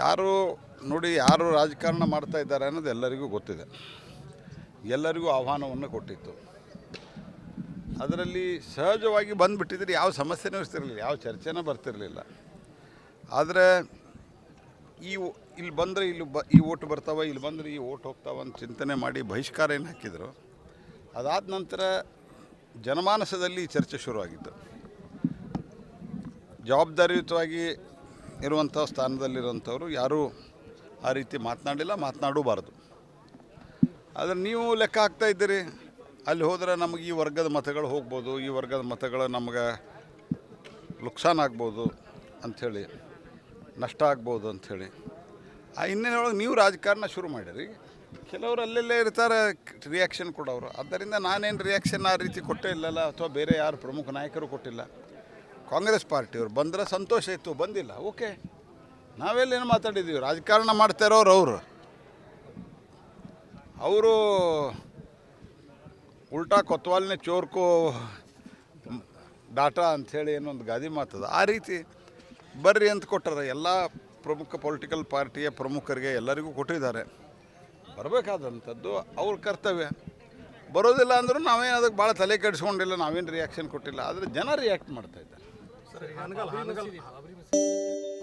ಯಾರು ನೋಡಿ ಯಾರು ರಾಜಕಾರಣ ಮಾಡ್ತಾ ಇದ್ದಾರೆ ಅನ್ನೋದು ಎಲ್ಲರಿಗೂ ಗೊತ್ತಿದೆ. ಎಲ್ಲರಿಗೂ ಆಹ್ವಾನವನ್ನು ಕೊಟ್ಟಿತ್ತು. ಅದರಲ್ಲಿ ಸಹಜವಾಗಿ ಬಂದುಬಿಟ್ಟಿದ್ರೆ ಯಾವ ಸಮಸ್ಯೆನೂ ಇರ್ತಿರಲಿಲ್ಲ, ಯಾವ ಚರ್ಚೆನೂ ಬರ್ತಿರಲಿಲ್ಲ. ಆದರೆ ಈ ಇಲ್ಲಿ ಬಂದರೆ ಇಲ್ಲಿ ಬ, ಈ ಓಟ್ ಬರ್ತಾವೆ, ಇಲ್ಲಿ ಬಂದರೆ ಈ ಓಟ್ ಹೋಗ್ತಾವೆ ಅಂತ ಚಿಂತನೆ ಮಾಡಿ ಬಹಿಷ್ಕಾರ ಏನು ಹಾಕಿದರು. ಅದಾದ ನಂತರ ಜನಮಾನಸದಲ್ಲಿ ಚರ್ಚೆ ಶುರುವಾಗಿತ್ತು. ಜವಾಬ್ದಾರಿಯುತವಾಗಿ ಇರುವಂಥ ಸ್ಥಾನದಲ್ಲಿರುವಂಥವ್ರು ಯಾರೂ ಆ ರೀತಿ ಮಾತನಾಡಿಲ್ಲ, ಮಾತನಾಡಬಾರ್ದು. ಆದರೆ ನೀವು ಲೆಕ್ಕ ಹಾಕ್ತಾ ಇದ್ದೀರಿ. ಅಲ್ಲಿ ಹೋದರೆ ನಮಗೆ ಈ ವರ್ಗದ ಮತಗಳು ಹೋಗ್ಬೋದು, ಈ ವರ್ಗದ ಮತಗಳು ನಮಗೆ ನುಕ್ಸಾನ್ ಆಗ್ಬೋದು ಅಂಥೇಳಿ, ನಷ್ಟ ಆಗ್ಬೋದು ಅಂಥೇಳಿ. ಆ ಹಿನ್ನೆಲೆಯೊಳಗೆ ನೀವು ರಾಜಕಾರಣ ಶುರು ಮಾಡಿರಿ. ಕೆಲವರು ಅಲ್ಲೆಲ್ಲೇ ಇರ್ತಾರೆ ರಿಯಾಕ್ಷನ್ ಕೊಡೋರು. ಆದ್ದರಿಂದ ನಾನೇನು ರಿಯಾಕ್ಷನ್ ಆ ರೀತಿ ಕೊಟ್ಟೇ ಇಲ್ಲಲ್ಲ, ಅಥವಾ ಬೇರೆ ಯಾರು ಪ್ರಮುಖ ನಾಯಕರು ಕೊಟ್ಟಿಲ್ಲ. ಕಾಂಗ್ರೆಸ್ ಪಾರ್ಟಿಯವ್ರು ಬಂದರೆ ಸಂತೋಷ ಇತ್ತು, ಬಂದಿಲ್ಲ. ಓಕೆ. ನಾವೆಲ್ಲೇನು ಮಾತಾಡಿದ್ದೀವಿ ರಾಜಕಾರಣ ಮಾಡ್ತಾ ಇರೋರು ಅವರು. ಅವರು ಉಲ್ಟಾ ಕೊತ್ವಾಲ್ನೇ ಚೋರ್ಕೋ ಡಾಟಾ ಅಂಥೇಳಿ ಏನೊಂದು ಗಾದಿ ಮಾತದ. ಆ ರೀತಿ ಬರ್ರಿ ಅಂತ ಕೊಟ್ಟಾರೆ ಎಲ್ಲ ಪ್ರಮುಖ ಪೊಲಿಟಿಕಲ್ ಪಾರ್ಟಿಯ ಪ್ರಮುಖರಿಗೆ ಎಲ್ಲರಿಗೂ ಕೊಟ್ಟಿದ್ದಾರೆ. ಬರಬೇಕಾದಂಥದ್ದು ಅವ್ರ ಕರ್ತವ್ಯ. ಬರೋದಿಲ್ಲ ಅಂದರೂ ನಾವೇನು ಅದಕ್ಕೆ ಭಾಳ ತಲೆ ಕೆಡಿಸ್ಕೊಂಡಿಲ್ಲ, ನಾವೇನು ರಿಯಾಕ್ಷನ್ ಕೊಟ್ಟಿಲ್ಲ. ಆದರೆ ಜನ ರಿಯಾಕ್ಟ್ ಮಾಡ್ತಾ ಇದ್ದಾರೆ